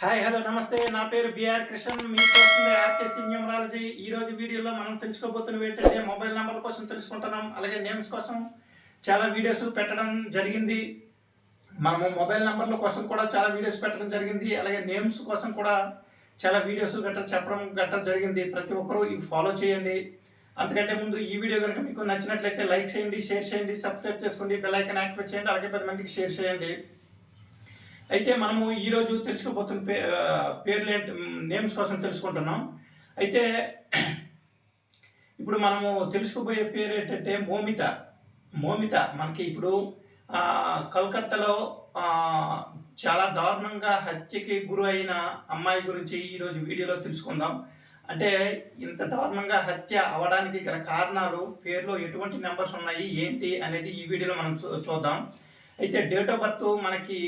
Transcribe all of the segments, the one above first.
Hi hello నమస్తే. నా పేరు బిఆర్ కృష్ణన్. మీకు వస్తుంది ఆర్కేసీ న్యూమరాలజీ ఈ రోజు వీడియోలో మనం తెలుసుకోబోతున్నవి ఏంటంటే మొబైల్ నెంబర్ కోసం తెలుసుకుంటున్నాం. అలాగే నేమ్స్ కోసం చాలా వీడియోస్ పెట్టడం జరిగింది. మనము మొబైల్ నెంబర్ల కోసం కూడా చాలా వీడియోస్ పెట్టడం జరిగింది. అలాగే నేమ్స్ కోసం కూడా చాలా వీడియోస్ గట్రా చెప్పడం గట్రా జరిగింది. ప్రతి ఒక్కరూ ఇవి ఫాలో చేయండి. అంతకంటే ముందు ఈ వీడియో కనుక మీకు నచ్చినట్లయితే లైక్ చేయండి షేర్ చేయండి సబ్స్క్రైబ్ చేసుకోండి బెల్ ఐకాన్ యాక్టివేట్ చేయండి అలాగే పది మందికి షేర్ చేయండి. అయితే మనము ఈరోజు తెలుసుకోబోతున్న పే పేర్లు ఏంటి నేమ్స్ కోసం తెలుసుకుంటున్నాం. అయితే ఇప్పుడు మనము తెలుసుకోబోయే పేరు ఏంటంటే మోమిత. మోమిత మనకి ఇప్పుడు కలకత్తాలో చాలా దారుణంగా హత్యకి గురి అయిన అమ్మాయి గురించి ఈరోజు వీడియోలో తెలుసుకుందాం. అంటే ఇంత దారుణంగా హత్య అవడానికి గల కారణాలు పేరులో ఎటువంటి నెంబర్స్ ఉన్నాయి ఏంటి అనేది ఈ వీడియోలో మనం చూ- చూద్దాం. అయితే డేట్ ఆఫ్ బర్త్ మనకి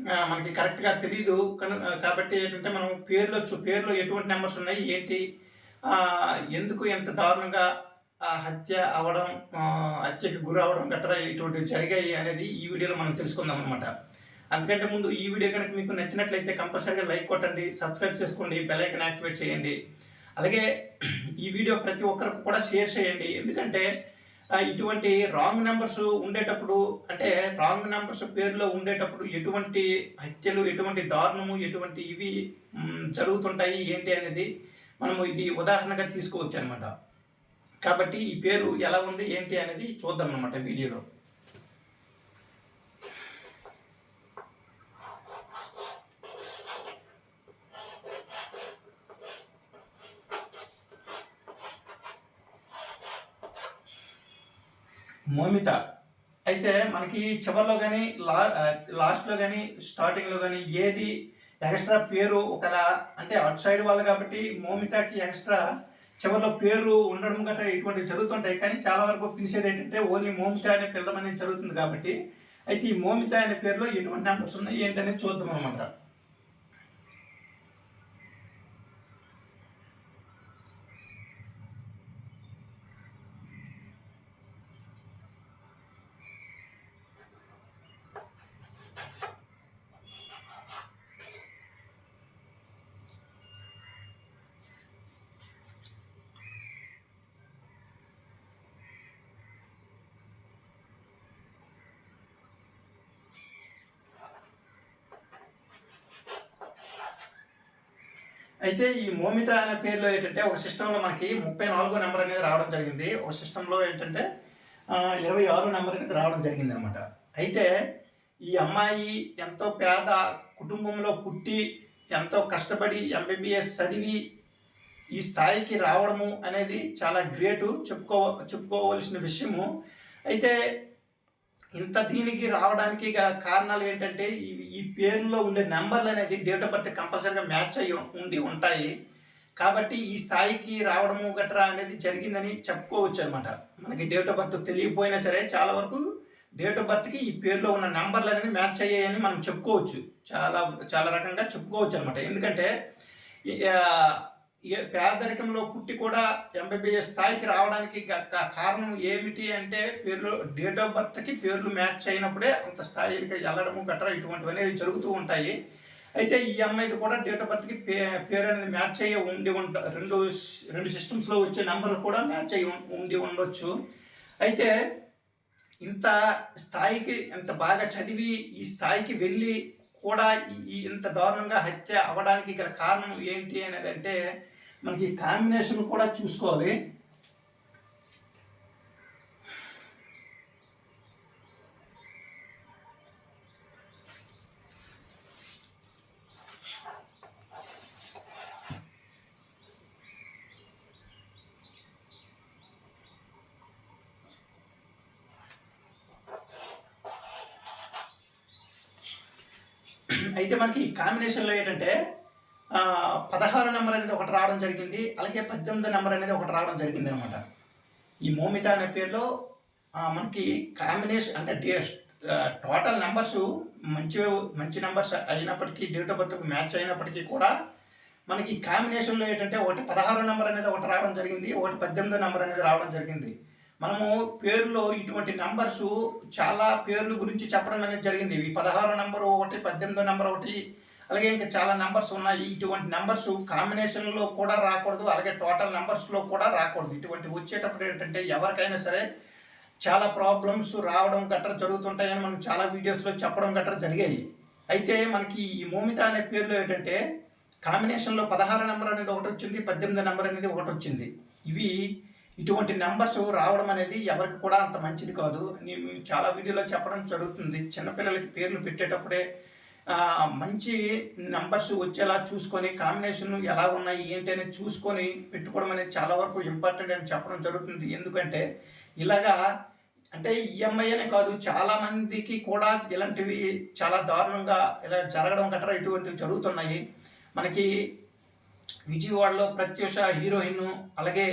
మనకి కరెక్ట్గా తెలియదు కను కాబట్టి ఏంటంటే మనం పేర్లో పేర్లో ఎటువంటి నెంబర్స్ ఉన్నాయి ఏంటి ఎందుకు ఎంత దారుణంగా హత్య అవ్వడం హత్యకి గురి గట్రా ఇటువంటివి జరిగాయి అనేది ఈ వీడియోలో మనం తెలుసుకుందాం అనమాట అందుకంటే ముందు ఈ వీడియో కనుక మీకు నచ్చినట్లయితే కంపల్సరీగా లైక్ కొట్టండి సబ్స్క్రైబ్ చేసుకోండి బెలైకన్ యాక్టివేట్ చేయండి. అలాగే ఈ వీడియో ప్రతి ఒక్కరికి కూడా షేర్ చేయండి. ఎందుకంటే ఇటువంటి రాంగ్ నెంబర్స్ ఉండేటప్పుడు అంటే రాంగ్ నెంబర్స్ పేరులో ఉండేటప్పుడు ఎటువంటి హత్యలు ఎటువంటి దారుణము ఎటువంటి ఇవి జరుగుతుంటాయి ఏంటి అనేది మనము ఇది ఉదాహరణగా తీసుకోవచ్చు అనమాట కాబట్టి ఈ పేరు ఎలా ఉంది ఏంటి అనేది చూద్దాం అనమాట వీడియోలో. మోమిత అయితే మనకి చివరిలో కానీ లా లాస్ట్లో కానీ స్టార్టింగ్లో కానీ ఏది ఎక్స్ట్రా పేరు ఒకలా అంటే అటు సైడ్ వాళ్ళు కాబట్టి మోమితాకి ఎక్స్ట్రా చివరిలో పేరు ఉండడం గట్రా ఇటువంటివి జరుగుతుంటాయి. కానీ చాలా వరకు పిలిచేది ఏంటంటే ఓన్లీ మోమిత అనే పిల్లమనేది జరుగుతుంది కాబట్టి అయితే ఈ మోమిత అనే పేరులో ఎటువంటి నెంబర్స్ ఉన్నాయి ఏంటనేది చూద్దాం అనమాట అయితే ఈ మోమిత అనే పేరులో ఏంటంటే ఒక సిస్టంలో మనకి ముప్పై నాలుగో నెంబర్ అనేది రావడం జరిగింది. ఒక సిస్టంలో ఏంటంటే ఇరవై ఆరు నెంబర్ అనేది రావడం జరిగింది అనమాట అయితే ఈ అమ్మాయి ఎంతో పేద కుటుంబంలో పుట్టి ఎంతో కష్టపడి ఎంబీబీఎస్ చదివి ఈ స్థాయికి రావడము అనేది చాలా గ్రేటు. చెప్పుకో చెప్పుకోవలసిన విషయము. అయితే ఇంత దీనికి రావడానికి గల కారణాలు ఏంటంటే ఈ ఈ పేరులో ఉండే నెంబర్లు అనేది డేట్ ఆఫ్ బర్త్ కంపల్సరీగా మ్యాచ్ అయ్యి ఉండి ఉంటాయి. కాబట్టి ఈ స్థాయికి రావడము గట్రా అనేది జరిగిందని చెప్పుకోవచ్చు అనమాట మనకి డేట్ ఆఫ్ బర్త్ తెలియకపోయినా సరే చాలా వరకు డేట్ ఆఫ్ బర్త్కి ఈ పేరులో ఉన్న నెంబర్లు అనేది మ్యాచ్ అయ్యాయని మనం చెప్పుకోవచ్చు. చాలా చాలా రకంగా చెప్పుకోవచ్చు అనమాట ఎందుకంటే పేదరికంలో పుట్టి కూడా ఎంబీబీఎస్ స్థాయికి రావడానికి కారణం ఏమిటి అంటే పేర్లు డేట్ ఆఫ్ బర్త్కి పేర్లు మ్యాచ్ అయినప్పుడే అంత స్థాయికి వెళ్ళడము గట్రా ఇటువంటివన్నీ జరుగుతూ ఉంటాయి. అయితే ఈ అమ్మాయిది కూడా డేట్ ఆఫ్ బర్త్కి పే పేరు అనేది మ్యాచ్ అయ్యి ఉండి ఉంట రెండు రెండు సిస్టమ్స్లో వచ్చే నెంబర్ కూడా మ్యాచ్ అయ్యి ఉండి ఉండొచ్చు. అయితే ఇంత స్థాయికి ఇంత బాగా చదివి ఈ స్థాయికి వెళ్ళి కూడా ఈ ఇంత దారుణంగా హత్య అవ్వడానికి గల కారణం ఏంటి అనేది అంటే మనకి కాంబినేషన్ కూడా చూసుకోవాలి. అయితే మనకి కాంబినేషన్లో ఏంటంటే పదహారు నెంబర్ అనేది ఒకటి రావడం జరిగింది. అలాగే పద్దెనిమిది నెంబర్ అనేది ఒకటి రావడం జరిగింది అనమాట ఈ మోమిత అనే పేరులో మనకి కాంబినేషన్ అంటే డే టోటల్ నెంబర్స్ మంచి మంచి నెంబర్స్ అయినప్పటికీ డేట్ ఆఫ్ బర్త్ మ్యాచ్ అయినప్పటికీ కూడా మనకి కాంబినేషన్లో ఏంటంటే ఒకటి పదహారు నెంబర్ అనేది ఒకటి రావడం జరిగింది. ఒకటి పద్దెనిమిదో నెంబర్ అనేది రావడం జరిగింది. మనము పేర్లో ఇటువంటి నంబర్స్ చాలా పేర్లు గురించి చెప్పడం అనేది జరిగింది. ఈ పదహారు నెంబర్ ఒకటి పద్దెనిమిదో నెంబర్ ఒకటి అలాగే ఇంకా చాలా నెంబర్స్ ఉన్నాయి. ఇటువంటి నెంబర్స్ కాంబినేషన్లో కూడా రాకూడదు. అలాగే టోటల్ నెంబర్స్లో కూడా రాకూడదు. ఇటువంటి వచ్చేటప్పుడు ఏంటంటే ఎవరికైనా సరే చాలా ప్రాబ్లమ్స్ రావడం గట్రా జరుగుతుంటాయని మనం చాలా వీడియోస్లో చెప్పడం గట్రా జరిగాయి. అయితే మనకి ఈ మోమిత అనే పేరులో ఏంటంటే కాంబినేషన్లో పదహారు నెంబర్ అనేది ఒకటి వచ్చింది పద్దెనిమిది నెంబర్ అనేది ఒకటి వచ్చింది. ఇవి ఇటువంటి నెంబర్స్ రావడం అనేది ఎవరికి కూడా అంత మంచిది కాదు. నేను చాలా వీడియోలో చెప్పడం జరుగుతుంది. చిన్నపిల్లలకి పేర్లు పెట్టేటప్పుడే మంచి నెంబర్స్ వచ్చేలా చూసుకొని కాంబినేషన్ ఎలా ఉన్నాయి ఏంటి అనేది చూసుకొని పెట్టుకోవడం అనేది చాలా వరకు ఇంపార్టెంట్ అని చెప్పడం జరుగుతుంది. ఎందుకంటే ఇలాగా అంటే ఈఎంఐ అనే కాదు చాలా మందికి కూడా ఇలాంటివి చాలా దారుణంగా ఇలా జరగడం గట్రా ఇటువంటివి జరుగుతున్నాయి. మనకి విజయవాడలో ప్రత్యూష హీరోయిన్ అలాగే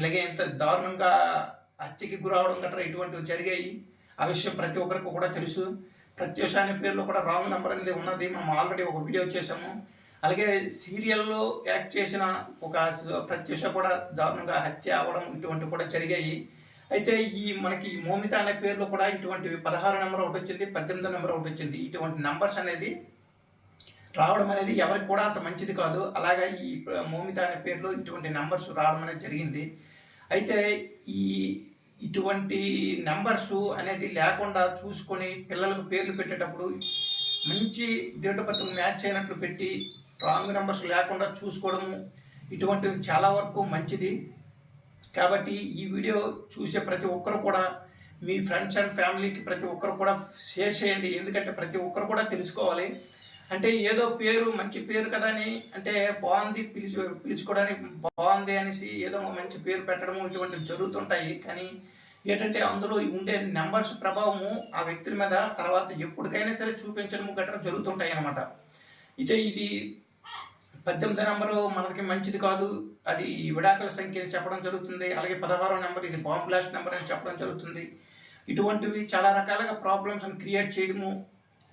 ఇలాగే ఇంత దారుణంగా హత్యకి గురవడం గట్రా ఇటువంటివి జరిగాయి. ఆ విషయం ప్రతి ఒక్కరికి కూడా తెలుసు. ప్రత్యూష అనే పేరులో కూడా రాంగ్ నెంబర్ అనేది ఉన్నది. మనం ఆల్రెడీ ఒక వీడియో చేసాము అలాగే సీరియల్లో యాక్ట్ చేసిన ఒక ప్రత్యూష కూడా దారుణంగా హత్య అవ్వడం ఇటువంటివి కూడా జరిగాయి. అయితే ఈ మనకి మోమిత అనే పేరులో కూడా ఇటువంటివి పదహారు నెంబర్ ఒకటి వచ్చింది పద్దెనిమిది నెంబర్ ఒకటి వచ్చింది. ఇటువంటి నెంబర్స్ అనేది రావడం అనేది ఎవరికి కూడా అంత మంచిది కాదు. అలాగే ఈ మోమిత అనే పేరులో ఇటువంటి నెంబర్స్ రావడం అనేది జరిగింది. అయితే ఈ ఇటువంటి నెంబర్స్ అనేది లేకుండా చూసుకొని పిల్లలకు పేర్లు పెట్టేటప్పుడు మంచి డేట్ ఆఫ్ బర్త్ మ్యాచ్ అయినట్లు పెట్టి రాంగ్ నెంబర్స్ లేకుండా చూసుకోవడము ఇటువంటివి చాలా వరకు మంచిది. కాబట్టి ఈ వీడియో చూసే ప్రతి ఒక్కరు కూడా మీ ఫ్రెండ్స్ అండ్ ఫ్యామిలీకి ప్రతి ఒక్కరు కూడా షేర్ చేయండి. ఎందుకంటే ప్రతి ఒక్కరు కూడా తెలుసుకోవాలి. అంటే ఏదో పేరు మంచి పేరు కదా అని అంటే బాగుంది పిలిచి పిలుచుకోవడానికి బాగుంది అనేసి ఏదో మంచి పేరు పెట్టడము ఇటువంటివి జరుగుతుంటాయి. కానీ ఏంటంటే అందులో ఉండే నెంబర్స్ ప్రభావము ఆ వ్యక్తుల మీద తర్వాత ఎప్పటికైనా సరే చూపించడము గట్రా జరుగుతుంటాయి అన్నమాట. అయితే ఇది పద్దెనిమిది నెంబరు మనకి మంచిది కాదు. అది విడాకుల సంఖ్య చెప్పడం జరుగుతుంది. అలాగే పదహారో నెంబర్ ఇది బాంబ్ బ్లాస్ట్ నెంబర్ అని చెప్పడం జరుగుతుంది. ఇటువంటివి చాలా రకాలుగా ప్రాబ్లమ్స్ అని క్రియేట్ చేయడము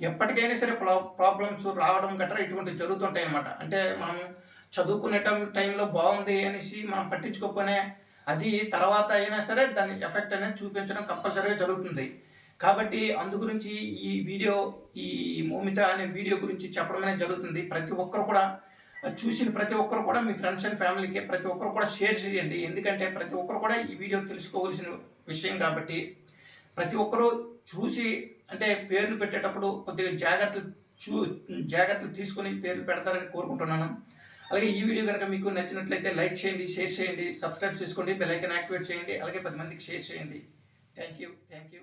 ఎప్పటికైనా సరే ప్రాబ్లమ్స్ రావడం గట్రా ఇటువంటివి జరుగుతుంటాయి అనమాట అంటే మనం చదువుకునే టైం- టైంలో బాగుంది అనేసి మనం పట్టించుకోకపోయినా అది తర్వాత అయినా సరే దాని ఎఫెక్ట్ అనేది చూపించడం కంపల్సరీగా జరుగుతుంది. కాబట్టి అందు గురించి ఈ వీడియో ఈ మోమిత అనే వీడియో గురించి చెప్పడం అనేది జరుగుతుంది. ప్రతి ఒక్కరు కూడా చూసిన ప్రతి ఒక్కరు కూడా మీ ఫ్రెండ్స్ అండ్ ఫ్యామిలీకి ప్రతి ఒక్కరు కూడా షేర్ చేయండి. ఎందుకంటే ప్రతి ఒక్కరు కూడా ఈ వీడియో తెలుసుకోవాల్సిన విషయం కాబట్టి ప్రతి ఒక్కరూ చూసి అంటే పేర్లు పెట్టేటప్పుడు కొద్దిగా జాగ్రత్తలు చూ జాగ్రత్తలు తీసుకొని పేర్లు పెడతారని కోరుకుంటున్నాను. అలాగే ఈ వీడియో కనుక మీకు నచ్చినట్లయితే లైక్ చేయండి షేర్ చేయండి సబ్స్క్రైబ్ చేసుకోండి బెల్ ఐకన్ యాక్టివేట్ చేయండి అలాగే పది మందికి షేర్ చేయండి. Thank you thank you.